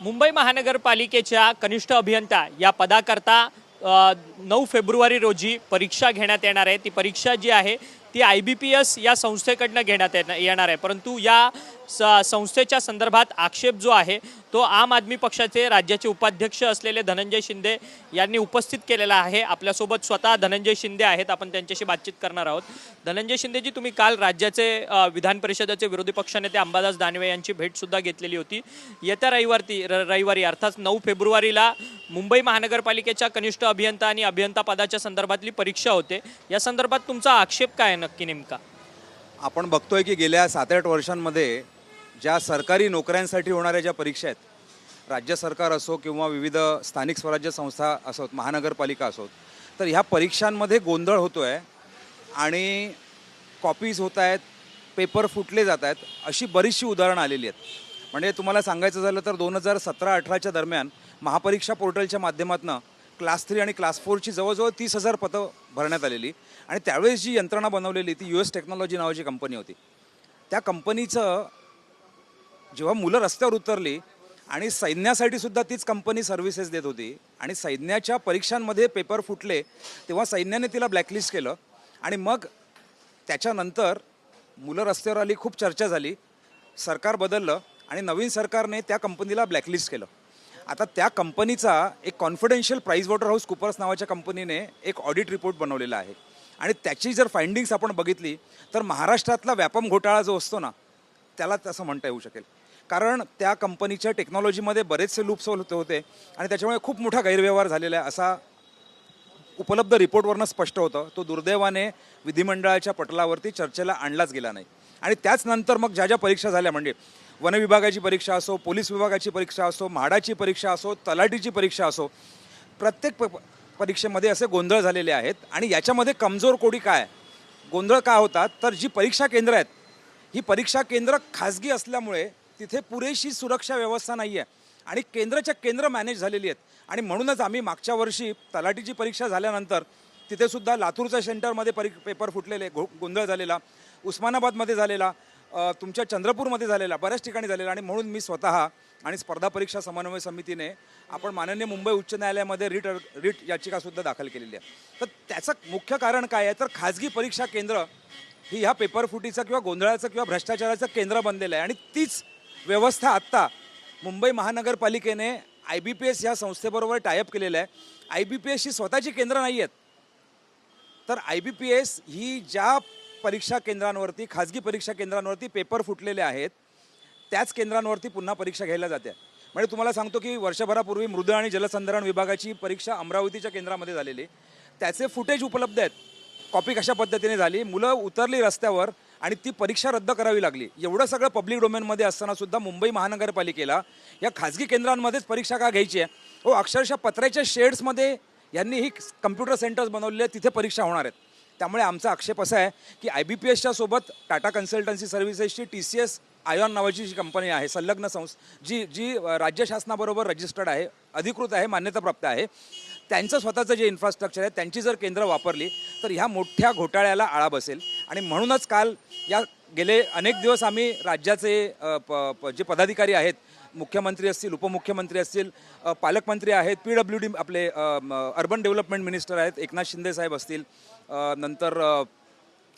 मुंबई महानगरपालिकेच्या कनिष्ठ अभियंता या पदाकरता नऊ फेब्रुवारी रोजी परीक्षा घेण्यात येणार आहे. ती परीक्षा जी आहे ती आय बी पी एस या संस्थेकडनं घेण्यात येणार आहे. परंतु या स संस्थेच्या संदर्भात आक्षेप जो आहे तो आम आदमी पक्षाचे राज्याचे उपाध्यक्ष असलेले धनंजय शिंदे यांनी उपस्थित केलेला आहे. आपल्यासोबत स्वतः धनंजय शिंदे आहेत आपण त्यांच्याशी बातचीत करणार आहोत. धनंजय शिंदेजी तुम्ही काल राज्याचे विधान परिषदेचे विरोधी पक्षनेते अंबादास दानवे यांची भेटसुद्धा घेतलेली होती. येत्या रविवारती र- रविवारी अर्थात नऊ फेब्रुवारीला मुंबई महानगरपालिकेच्या कनिष्ठ अभियंता आणि अभियंता पदाच्या संदर्भातली परीक्षा होते. या संदर्भात तुमचा आक्षेप काय आहे नक्की नेमका? आपण बघतोय की गेल्या सात आठ वर्षांमध्ये ज्या सरकारी नोकऱ्यांसाठी होणाऱ्या ज्या परीक्षा आहेत राज्य सरकार असो किंवा विविध स्थानिक स्वराज्य संस्था असोत महानगरपालिका असोत तर ह्या परीक्षांमध्ये गोंधळ होतो आहे आणि कॉपीज होत आहेत पेपर फुटले जात आहेत अशी बरीचशी उदाहरणं आलेली आहेत. म्हणजे तुम्हाला सांगायचं झालं तर दोन हजार सतरा अठराच्या दरम्यान महापरीक्षा पोर्टलच्या माध्यमातून क्लास थ्री आणि क्लास फोरची जवळजवळ तीस हजार पदं भरण्यात आलेली आणि त्यावेळेस जी यंत्रणा बनवलेली ती यू एस टेक्नॉलॉजी नावाची कंपनी होती. त्या कंपनीचं जेव्हा मुलं रस्त्यावर उतरली आणि सैन्यासाठी सुद्धा तीच कंपनी सर्व्हिसेस देत होती आणि सैन्याच्या परीक्षांमध्ये पेपर फुटले तेव्हा सैन्याने तिला ब्लॅकलिस्ट केलं. आणि मग त्याच्यानंतर मुलं रस्त्यावर आली खूप चर्चा झाली सरकार बदललं आणि नवीन सरकारने त्या कंपनीला ब्लॅकलिस्ट केलं. आता त्या कंपनीचा एक confidential Price Water House Coopers नावाच्या कंपनीने एक ऑडिट रिपोर्ट बनवलेला आहे. आणि त्याची जर फाइंडिंग्स आपण बघितली तर महाराष्ट्रातला व्यापम घोटाळा जो असतो ना त्याला तसं म्हणता येऊ शकेल. कारण त्या कंपनीच्या टेक्नॉलॉजीमध्ये बरेचसे लूप्स होते होते आणि त्याच्यामुळे खूप मोठा गैरव्यवहार झालेला आहे. असा उपलब्ध रिपोर्टवरनं स्पष्ट होतं. तो दुर्दैवाने विधिमंडळाच्या पटलावरती चर्चेला आणलाच गेला नाही. आणि त्याच नंतर मग ज्या ज्या परीक्षा झाल्या म्हणजे वनविभागाची परीक्षा असो पोलीस विभागाची परीक्षा असो म्हाडाची परीक्षा असो तलाठीची परीक्षा असो प्रत्येक प परीक्षेमध्ये असे गोंधळ झालेले आहेत. आणि याच्यामध्ये कमजोर कोडी काय? गोंधळ का होतात? तर जी परीक्षा केंद्र आहेत ही परीक्षा केंद्र खाजगी असल्यामुळे तिथे पुरेशी सुरक्षा व्यवस्था नाही आहे आणि केंद्राच्या केंद्र मॅनेज झालेली आहेत. आणि म्हणूनच आम्ही मागच्या वर्षी तलाठीची परीक्षा झाल्यानंतर तिथेसुद्धा लातूरच्या सेंटरमध्ये परी पेपर फुटलेले गो गोंधळ झालेला उस्मानाबादमध्ये झालेला तुमच्या चंद्रपूरमध्ये झालेला बऱ्याच ठिकाणी झालेला आणि म्हणून मी स्वतः आणि स्पर्धा परीक्षा समन्वय समितीने आपण माननीय मुंबई उच्च न्यायालयामध्ये रिट रिट याचिकासुद्धा दाखल केलेली आहे. तर त्याचं मुख्य कारण काय आहे? तर खाजगी परीक्षा केंद्र ही ह्या पेपर फुटीचं किंवा गोंधळाचं किंवा भ्रष्टाचाराचं केंद्र बनलेलं आहे. आणि तीच व्यवस्था आत्ता मुंबई महानगरपालिकेने आय बी पी एस ह्या संस्थेबरोबर टायअप केलेलं आहे. आय बी पी एसची स्वतःची केंद्र नाही आहेत. तर आय बी पी एस ही ज्या परीक्षा केंद्रांवरती खाजगी परीक्षा केंद्रांवरती पेपर फुटलेले आहेत त्याच केंद्रांवरती पुन्हा परीक्षा घ्यायला जाते. म्हणजे तुम्हाला सांगतो की वर्षभरापूर्वी मृद आणि जलसंधारण विभागाची परीक्षा अमरावतीच्या केंद्रामध्ये झालेली. त्याचे फुटेज उपलब्ध आहेत. कॉपी कशा पद्धतीने झाली? मुलं उतरली रस्त्यावर आणि ती परीक्षा रद्द करावी लागली. एवढं सगळं पब्लिक डोमेनमध्ये असताना सुद्धा मुंबई महानगरपालिकेला या खाजगी केंद्रांमध्येच परीक्षा का घ्यायची आहे? हो अक्षरशः पत्र्याच्या शेड्समध्ये यांनी ही कम्प्युटर सेंटर्स बनवलेले आहेत तिथे परीक्षा होणार आहेत. त्यामुळे आमचा आक्षेप असा आहे की आय बी पी एसच्या सोबत टाटा कन्सल्टन्सी सर्व्हिसेसची टी सी एस आयॉन नावाची जी कंपनी आहे संलग्न संस्था जी जी राज्य शासनाबरोबर रजिस्टर्ड आहे अधिकृत आहे मान्यताप्राप्त आहे त्यांचं स्वतःचं जे इन्फ्रास्ट्रक्चर आहे त्यांची जर केंद्र वापरली तर ह्या मोठ्या घोटाळ्याला आळा बसेल. आणि म्हणूनच काल या गेले अनेक दिवस आम्ही राज्याचे प- प- जे पदाधिकारी आहेत मुख्यमंत्री असतील उपमुख्यमंत्री असतील पालकमंत्री आहेत पी डब्ल्यू डी आपले अर्बन डेव्हलपमेंट मिनिस्टर आहेत एकनाथ शिंदे साहेब असतील नंतर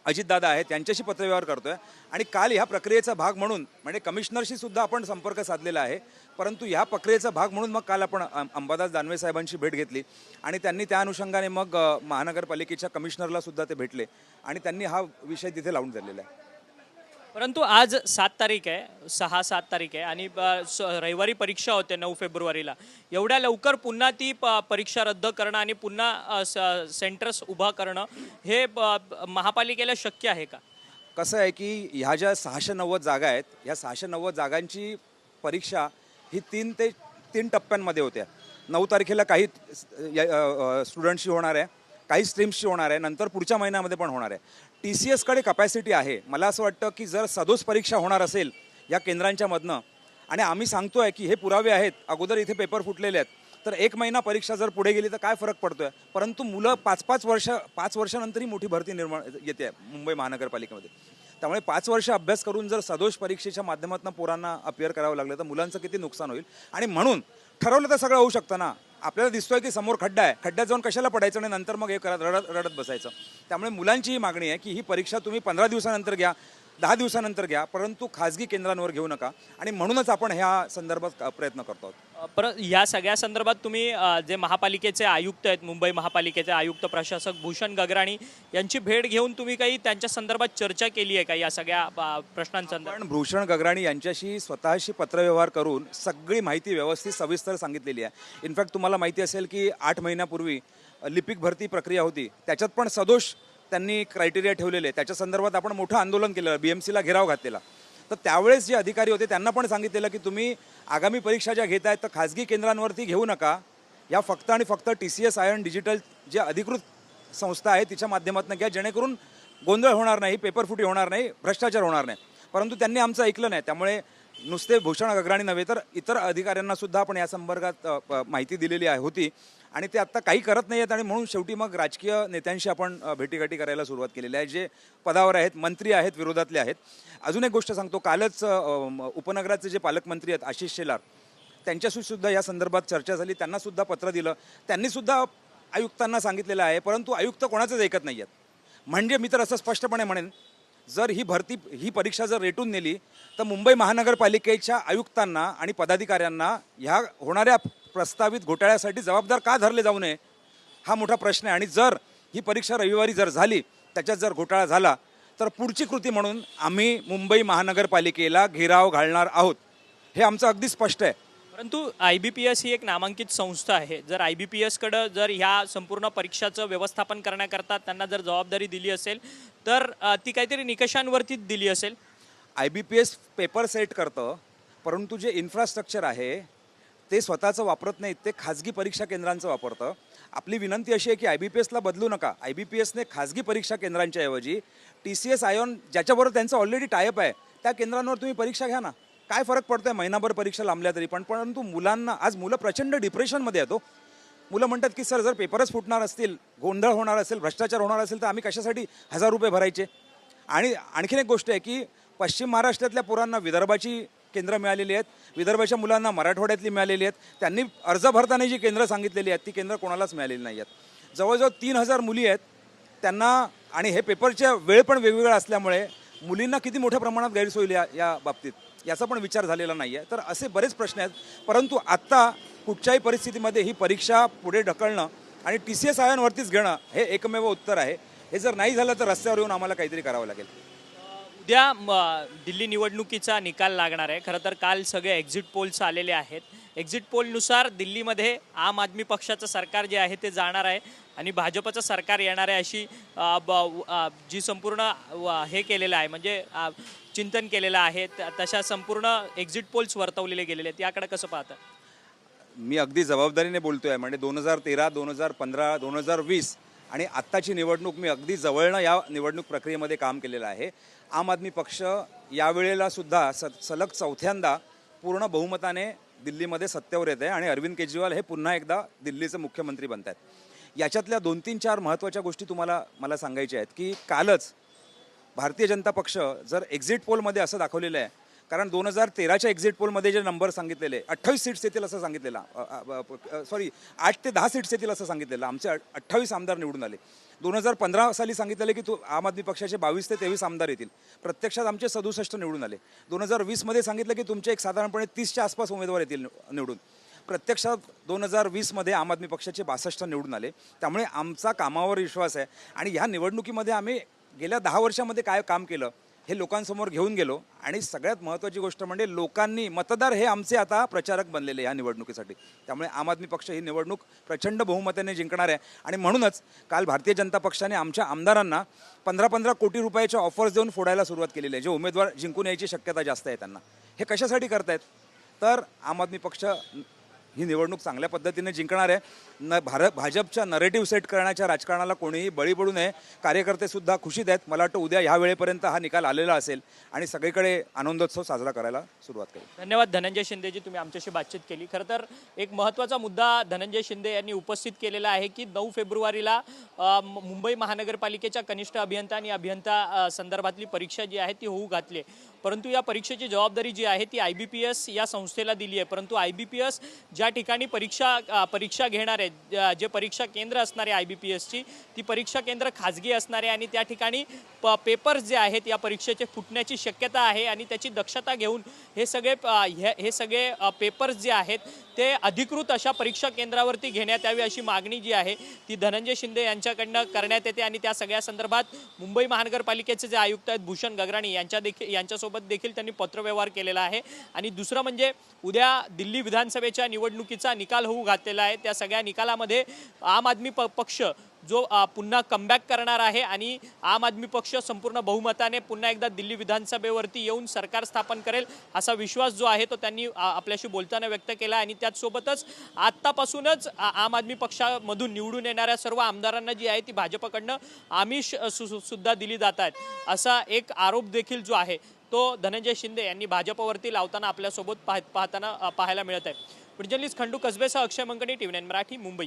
अजितदादा आहेत त्यांच्याशी पत्रव्यवहार करतोय. आणि काल ह्या प्रक्रियेचा भाग म्हणून म्हणजे कमिशनरशी सुद्धा आपण संपर्क साधलेला आहे. परंतु ह्या प्रक्रियेचा भाग म्हणून मग काल आपण अंबादास दानवे साहेबांची भेट घेतली. आणि त्यांनी त्या अनुषंगाने मग महानगरपालिकेच्या कमिशनरला सुद्धा ते भेटले. आणि त्यांनी हा विषय तिथे लावून धरलेला आहे. परंतु आज सात तारीख आहे सहा सात तारीख आहे आणि रविवारी परीक्षा होते नऊ फेब्रुवारीला. एवढ्या लवकर पुन्हा ती प- परीक्षा रद्द करणं आणि पुन्हा सेंटर्स उभा करणं हे महापालिकेला शक्य आहे का? कसं आहे की ह्या ज्या सहाशे नव्वद जागा आहेत ह्या सहाशे नव्वद जागांची परीक्षा ही तीन ते तीन टप्प्यांमध्ये होत्या. नऊ तारखेला काही स्टुडंटशी होणार आहे काही स्ट्रीम्सची होणार आहे नंतर पुढच्या महिन्यामध्ये पण होणार आहे. टी सी एसकडे कपॅसिटी आहे. मला असं वाटतं की जर सदोष परीक्षा होणार असेल या केंद्रांच्यामधनं आणि आम्ही सांगतो आहे की हे पुरावे आहेत अगोदर इथे पेपर फुटलेले आहेत तर एक महिना परीक्षा जर पुढे गेली तर काय फरक पडतो आहे परंतु मुलं पाच पाच वर्ष पाच वर्षानंतरही मोठी भरती निर्माण येते मुंबई महानगरपालिकेमध्ये. त्यामुळे पाच वर्ष अभ्यास करून जर सदोष परीक्षेच्या माध्यमातून पोरांना अपिअर करावं लागलं तर मुलांचं किती नुकसान होईल? आणि म्हणून ठरवलं तर सगळं होऊ शकतं ना. आपल्याला दिसतोय की समोर खड्डा आहे. खड्ड्यात जाऊन कशाला पडायचं आणि नंतर मग हे करत रडत रडत बसायचं. त्यामुळे मुलांची ही मागणी आहे की ही परीक्षा तुम्ही पंधरा दिवसानंतर घ्या. दहा दिवसानंतर घ्या परंतु खाजगी केंद्रांवर घेऊ नका. आणि म्हणूनच आपण ह्या संदर्भात प्रयत्न करतो आहोत. अ, पर या सगळ्या संदर्भात तुम्ही जे महापालिकेचे आयुक्त आहेत मुंबई महापालिकेचे आयुक्त प्रशासक भूषण गगराणी यांची भेट घेऊन तुम्ही काही त्यांच्या संदर्भात चर्चा केली आहे का या सगळ्या प्रश्नांसंदर्भात? पण भूषण गगराणी यांच्याशी स्वतःशी पत्रव्यवहार करून सगळी माहिती व्यवस्थित सविस्तर सांगितलेली आहे. इनफॅक्ट तुम्हाला माहिती असेल की आठ महिन्यापूर्वी लिपिक भरती प्रक्रिया होती. त्याच्यात पण सदोष त्यांनी क्रायटेरिया ठेवलेले. त्याच्या संदर्भात आपण मोठं आंदोलन केलं बी एम सीला घेराव घातलेला. तर त्यावेळेस जे अधिकारी होते त्यांना पण सांगितलेलं की तुम्ही आगामी परीक्षा ज्या घेत आहेत तर खाजगी केंद्रांवरती घेऊ नका. या फक्त आणि फक्त T C S iON digital जे अधिकृत संस्था आहे तिच्या माध्यमातून घ्या. जेणेकरून गोंधळ होणार नाही पेपरफुटी होणार नाही भ्रष्टाचार होणार नाही. परंतु त्यांनी आमचं ऐकलं नाही. त्यामुळे नुसते भूषण गगराणी नव्हे तर इतर अधिकाऱ्यांना सुद्धा आपण या संदर्भात माहिती दिलेली आहे होती. आणि ते आत्ता काही करत नाही आहेत आणि म्हणून शेवटी मग राजकीय नेत्यांशी आपण भेटीगाठी करायला सुरुवात केलेली आहे. जे पदावर आहेत मंत्री आहेत विरोधातले आहेत. अजून एक गोष्ट सांगतो. कालच उपनगराचे जे पालकमंत्री आहेत आशिष शेलार त्यांच्याशी सुद्धा या संदर्भात चर्चा झाली. त्यांना सुद्धा पत्र दिलं. त्यांनी सुद्धा आयुक्तांना सांगितलेलं आहे परंतु आयुक्त कोणाचंच ऐकत नाही आहेत म्हणजे मी तर असं स्पष्टपणे म्हणेन जर ही भरती ही परीक्षा जर रेटून नेली तर मुंबई महानगरपालिकेच्या आयुक्तांना आणि पदाधिकाऱ्यांना ह्या होणाऱ्या प्रस्तावित घोटाळ्यासाठी जबाबदार का धरले जाऊ नये हा मोठा प्रश्न आहे. आणि जर ही परीक्षा रविवारी जर झाली त्याच्यात जर घोटाळा झाला तर पुढची कृती म्हणून आम्ही मुंबई महानगरपालिकेला घेराव घालणार आहोत. हे आमचं अगदी स्पष्ट आहे. परंतु आय बी पी एस ही एक नामांकित संस्था आहे. जर आय बी पी एसकडं जर ह्या संपूर्ण परीक्षाचं व्यवस्थापन करण्याकरता त्यांना जर जबाबदारी दिली असेल तर अ, ती काहीतरी निकषांवरतीच दिली असेल. I B P S paper set करतं परंतु जे इन्फ्रास्ट्रक्चर आहे ते स्वतःचं वापरत नाहीत ते खाजगी परीक्षा केंद्रांचं वापरतं. आपली विनंती अशी आहे की आय बी पी एसला बदलू नका. आय बी पी एसने खाजगी परीक्षा केंद्रांच्या ऐवजी टी सी एस आयोन ज्याच्याबरोबर त्यांचं ऑलरेडी टायअप आहे त्या केंद्रांवर तुम्ही परीक्षा घ्या ना. काय फरक पडतोय? महिनाभर परीक्षा लांबल्या तरी पण परंतु मुलांना आज मुलं प्रचंड डिप्रेशनमध्ये येतो हो. मुलं म्हणतात की सर जर पेपरच फुटणार असतील गोंधळ होणार असेल भ्रष्टाचार होणार असेल तर आम्ही कशासाठी हजार रुपये भरायचे? आणि आणखीन एक गोष्ट आहे की पश्चिम महाराष्ट्रातल्या पोरांना विदर्भाची केंद्र मिळालेली आहेत. विदर्भाच्या मुलांना मराठवाड्यातली मिळालेली आहेत. त्यांनी अर्ज भरताना जी केंद्र सांगितलेली आहेत ती केंद्र कोणालाच मिळालेली नाही आहेत. जवळजवळ तीन हजार मुली आहेत. त्यांना आणि हे पेपरच्या वेळ पण वेगवेगळा असल्यामुळे मुलींना किती मोठ्या प्रमाणात गैरसोयी होईल या या बाबतीत. याचा पण विचार झालेला नाही आहे तर असे बरेच प्रश्न आहेत. परंतु आत्ता कुठच्याही परिस्थितीमध्ये ही परीक्षा पुढे ढकलणं आणि टी सी एस आयांवरतीच घेणं हे एकमेव उत्तर आहे. हे जर नाही झालं तर रस्त्यावर येऊन आम्हाला काहीतरी करावं लागेल. उद्या म, दिल्ली निवडणुकीचा निकाल लागणार आहे. खरं तर काल सगळे एक्झिट पोल्स आलेले आहेत. एक्झिट पोलनुसार दिल्लीमध्ये आम आदमी पक्षाचं सरकार जे आहे ते जाणार आहे आणि भाजपचं सरकार येणार आहे अशी ब- जी संपूर्ण व- हे केलेलं आहे म्हणजे चिंतन केलेलं आहे त- तशा संपूर्ण एक्झिट पोल्स वर्तवलेले गेलेले आहेत. याकडे कसं पाहता? मी अगदी जबाबदारीने बोलतोय म्हणजे दोन हजार तेरा दोन हजार पंधरा दोन हजार वीस आणि आत्ताची निवडणूक मी अगदी जवळनं या निवडणूक प्रक्रियेमध्ये काम केलेलं आहे. आम आदमी पक्ष यावेळेला सुद्धा स सलग चौथ्यांदा पूर्ण बहुमताने दिल्लीमध्ये सत्तेवर येत आहे आणि अरविंद केजरीवाल हे पुन्हा एकदा दिल्लीचे मुख्यमंत्री बनत आहेत याच्यातल्या दोन तीन चार महत्त्वाच्या गोष्टी तुम्हाला मला सांगायच्या आहेत की कालच भारतीय जनता पक्ष जर एक्झिट पोलमध्ये असं दाखवलेलं आहे कारण दोन हजार तेराच्या एक्झिट पोलमध्ये जे नंबर सांगितलेले अठ्ठावीस सीट्स येतील असं सांगितलेलं सॉरी आठ ते दहा सीट्स येतील असं सांगितलेलं आमचे अठ्ठावीस आमदार निवडून आले. दोन हजार पंधरा साली सांगितलेले की तो आम आदमी पक्षाचे बावीस ते तेवीस आमदार येतील. प्रत्यक्षात आमचे सदुसष्ट निवडून आले. दोन हजार वीसमध्ये सांगितलं की तुमचे एक साधारणपणे तीसच्या आसपास उमेदवार येतील निवडून. प्रत्यक्षात दोन हजार वीसमध्ये आम आदमी पक्षाचे बासष्ट निवडून आले. त्यामुळे आमचा कामावर विश्वास आहे. आणि ह्या निवडणुकीमध्ये आम्ही गेल्या दहा वर्षामध्ये काय काम केलं? हे लोकांसमोर घेऊन गेलो. आणि सगळ्यात महत्त्वाची गोष्ट म्हणजे लोकांनी मतदार हे आमचे आता प्रचारक बनलेले या निवडणुकीसाठी. त्यामुळे आम आदमी पक्ष ही निवडणूक प्रचंड बहुमताने जिंकणार आहे. आणि म्हणूनच काल भारतीय जनता पक्षाने आमच्या आमदारांना पंधरा पंधरा कोटी रुपयाच्या ऑफर्स देऊन फोडायला सुरुवात केलेली आहे. जे उमेदवार जिंकून यायची शक्यता जास्त आहे त्यांना. हे कशासाठी करतायत? तर आम आदमी पक्ष ही निवडणूक चांगल्या पद्धतीने जिंकणार आहे. न भारत भाजपच्या नरेटिव्ह सेट करण्याच्या राजकारणाला कोणीही बळी पडू नये. कार्यकर्तेसुद्धा खुशीत आहेत. मला वाटतं उद्या ह्या वेळेपर्यंत हा निकाल आलेला असेल. आणि सगळीकडे आनंदोत्सव साजरा करायला सुरुवात करेल धन्यवाद धनंजय शिंदेजी तुम्ही आमच्याशी बातचीत केली. खरं तर एक महत्त्वाचा मुद्दा धनंजय शिंदे यांनी उपस्थित केलेला आहे की नऊ फेब्रुवारीला मुंबई महानगरपालिकेच्या कनिष्ठ अभियंता आणि अभियंता संदर्भातली परीक्षा जी आहे ती होऊ घातली परंतु या परीक्षेची जबाबदारी जी आहे ती आय बी पी एस या संस्थेला दिली आहे. परंतु आय बी पी एस ज्या ठिकाणी परीक्षा परीक्षा घेणारे जे परीक्षा केंद्र असणारे आय बी पी एसची ती परीक्षा केंद्र खाजगी असणारे आणि त्या ठिकाणी प पेपर्स जे आहेत या परीक्षेचे फुटण्याची शक्यता आहे आणि त्याची दक्षता घेऊन हे सगळे हे सगळे पेपर्स जे आहेत ते अधिकृत अशा परीक्षा केंद्रावरती घेण्यात यावी अशी मागणी जी आहे ती धनंजय शिंदे यांच्याकडनं करण्यात येते आणि त्या सगळ्या संदर्भात मुंबई महानगरपालिकेचे जे आयुक्त आहेत भूषण गगराणी यांच्या देखील यांच्यासोबत देखील त्यांनी पत्रव्यवहार केलेला आहे. आणि दुसरं म्हणजे उद्या दिल्ली विधानसभेच्या निवडणुकीचा निकाल होऊ घातलेला आहे. त्या सगळ्या निकालामध्ये आम आदमी प पक्ष जो पुन्हा कमबॅक करणार आहे आणि आम आदमी पक्ष संपूर्ण बहुमताने पुन्हा एकदा दिल्ली विधानसभेवरती येऊन सरकार स्थापन करेल असा विश्वास जो आहे तो त्यांनी आपल्याशी बोलताना व्यक्त केला आणि त्याचसोबतच आत्तापासूनच आम आदमी पक्षामधून निवडून येणाऱ्या सर्व आमदारांना जी आहे ती भाजपकडनं आमिष सुद्धा दिली जात आहेत. असा एक आरोप देखील जो आहे तो धनंजय शिंदे यांनी भाजपवरती लावताना आपल्यासोबत पाह पाहताना पाहायला मिळत आहे. जर्नलिस्ट खंडू कसबेसह अक्षय मंकणी टीव्ही नाईन मराठी मुंबई.